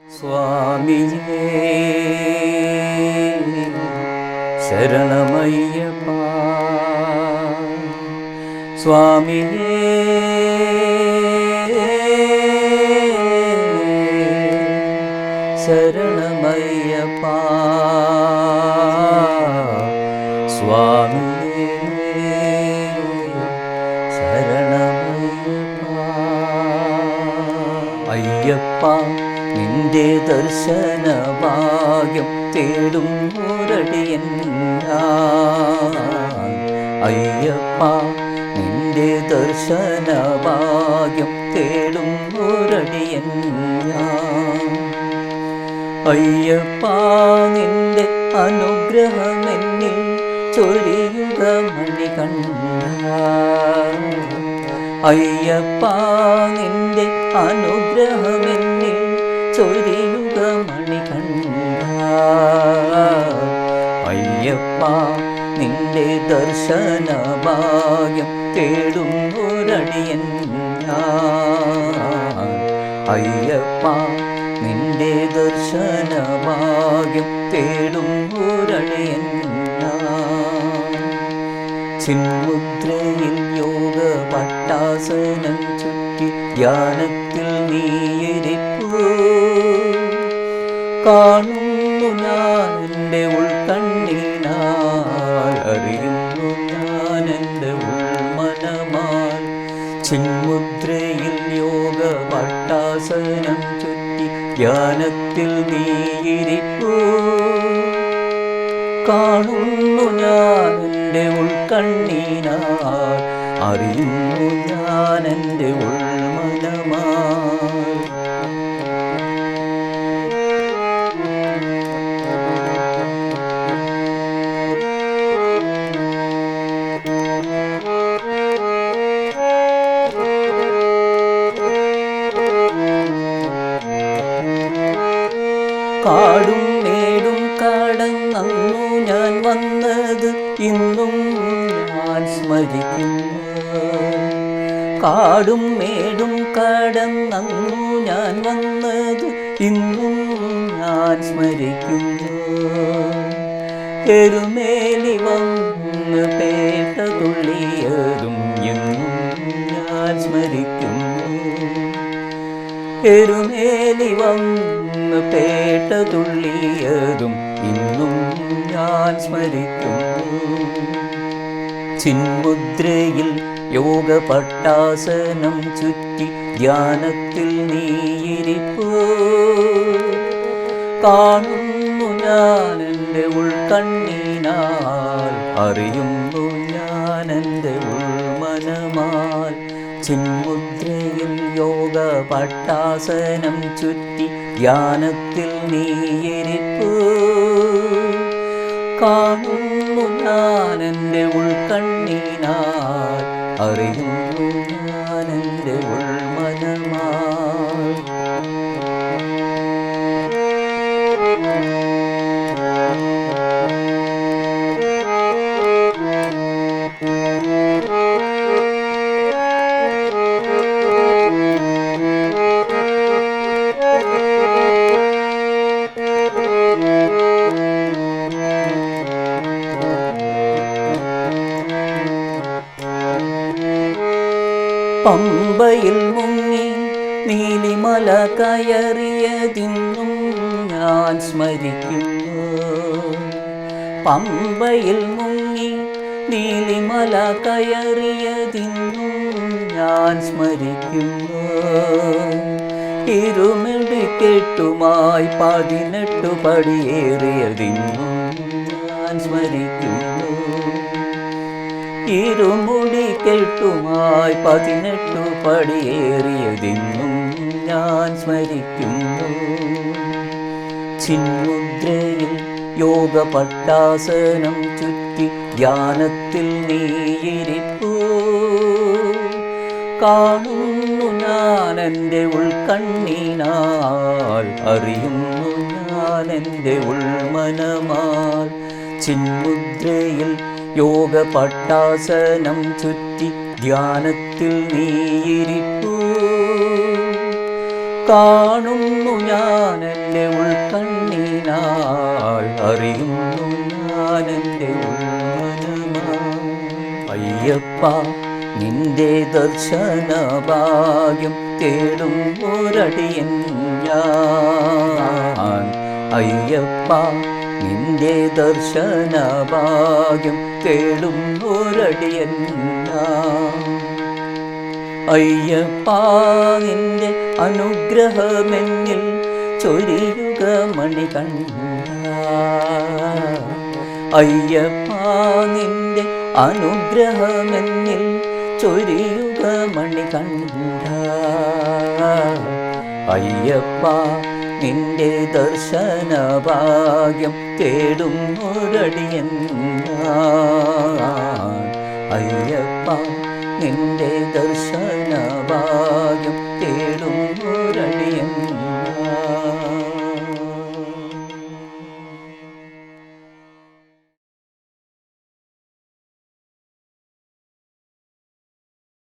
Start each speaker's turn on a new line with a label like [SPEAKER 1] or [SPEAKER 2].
[SPEAKER 1] സ്വാമിയേ ശരണമയ്യപ്പ. സ്വാമിയേ ശരണമയ്യപ്പ. സ്വാമിയേ ശരണമയ്യപ്പ. അയ്യപ്പ. നിന്റെ ദർശന ഭാഗ്യം തേടും ഒരടിയൻ ഞാൻ. അയ്യപ്പ നിന്റെ ദർശന ഭാഗ്യം തേടും ഒരടിയൻ ഞാൻ. അയ്യപ്പ നിന്റെ അനുഗ്രഹമെന്നിൽ ചൊരിയുക മണി കണ്ട അയ്യപ്പ നിന്റെ അനുഗ്രഹമെന്നിൽ ചൊരിയുക മണി കണ്ട അയ്യപ്പ നിന്റെ ദർശന ഭാഗ്യം തേടും ഒരടിയൻ ഞാൻ. അയ്യപ്പ നിന്റെ ദർശന ഭാഗ്യം തേടും ഒരടിയൻ ഞാൻ. ചിന്മുദ്രയിൽ യോഗ പട്ടാസനം ചുറ്റി ധ്യാനത്തിൽ നീയിരിപ്പൂ കാണുന്നു ഞാൻ എന്റെ ഉൾക്കണ്ണിനാൽ അറിയുന്നു ഞാൻ എന്റെ ഉൾമനമാൽ. ചിന്മുദ്രയിൽ യോഗ പട്ടാസനം ചുറ്റി ധ്യാനത്തിൽ നീയിരിപ്പൂ. കാണുന്നു ഞാൻ എന്റെ ഉൾക്കണ്ണിനാൽ അറിയുന്നു ഞാൻ എന്റെ ഉൾമനമാൽ. മേടും കടന്നു ഞാൻ വന്നത് ഇന്നും ഞാൻ സ്മരിക്കുന്നു. കാടും മേടും കടന്നു ഞാൻ വന്നത് ഇന്നും ഞാൻ സ്മരിക്കുന്നു. എരുമേലി വന്ന് പേട്ട തുള്ളിയതും എന്നും ഞാൻ സ്മരിക്കുന്നു. എരുമേലി വന്ന് പേട്ട തുള്ളിയതും ഇന്നും ഞാൻ സ്മരിക്കുന്നു. ചിന്മുദ്രയിൽ യോഗ പട്ടാസനം ചുറ്റി ധ്യാനത്തിൽ നീയിരിപ്പോ. കാണുന്നു ഞാൻ എന്റെ ഉൾക്കണ്ണീനാൽ അറിയുന്നു ഞാൻ എന്റെ ഉൾമനമാൽ. ചിന്മുദ്രയിൽ യോഗ പട്ടാസനം ചുറ്റി ധ്യാനത്തിൽ നീയിരിപ്പ്. കാണുന്നു ഞാൻ എന്റെ ഉൾക്കണ്ണീനാൽ അറിയുന്നു പമ്പയിൽ മുങ്ങി നീലിമല കയറിയതിന്നും ഞാൻ സ്മരിക്കുന്നു. പമ്പയിൽ മുങ്ങി നീലിമല കയറിയതിന്നും ഞാൻ സ്മരിക്കുന്നു. ഇരുമിടി കെട്ടുമായി പതിനെട്ടു പടിയേറിയതിന്നും ഞാൻ സ്മരിക്കുന്നു. ഇരുമുടി കെട്ടുമായി പതിനെട്ടു പടിയേറിയതിന്നും ഞാൻ സ്മരിക്കുന്നു. ചിന്മുദ്രയിൽ യോഗ പട്ടാസനം ചുറ്റി ധ്യാനത്തിൽ നീയിരിപ്പൂ. കാണുന്നു ഞാൻ എന്റെ ഉൾക്കണ്ണീനാൽ അറിയുന്നു ഞാൻ എന്റെ ഉൾമനമാൽ. ചിന്മുദ്രയിൽ യോഗ പട്ടാസനം ചുറ്റി ധ്യാനത്തിൽ നീയിരിപ്പൂ. കാണുന്നു ഞാനെന്റെ ഉൾക്കണ്ണീനാൽ അറിയുന്നു ഞാനെന്റെ അയ്യപ്പ നിന്റെ ദർശന ഭാഗ്യം തേടും ഒരടിയൻ ഞാൻ. അയ്യപ്പ നിന്റെ ദർശന ഭാഗ്യം തേടും ഒരടിയൻ അയ്യപ്പാവിന്റെ അയ്യപ്പ നിന്റെ അനുഗ്രഹമെന്നിൽ ചൊരിയുക മണികണ്ഠ അയ്യപ്പ നിന്റെ അനുഗ്രഹമെന്നിൽ ചൊരിയുക മണികണ്ഠ അയ്യപ്പ നിന്റെ ദർശന ഭാഗ്യം തേടും ഒരടിയൻ അയ്യപ്പ നിന്റെ ദർശന ഭാഗ്യം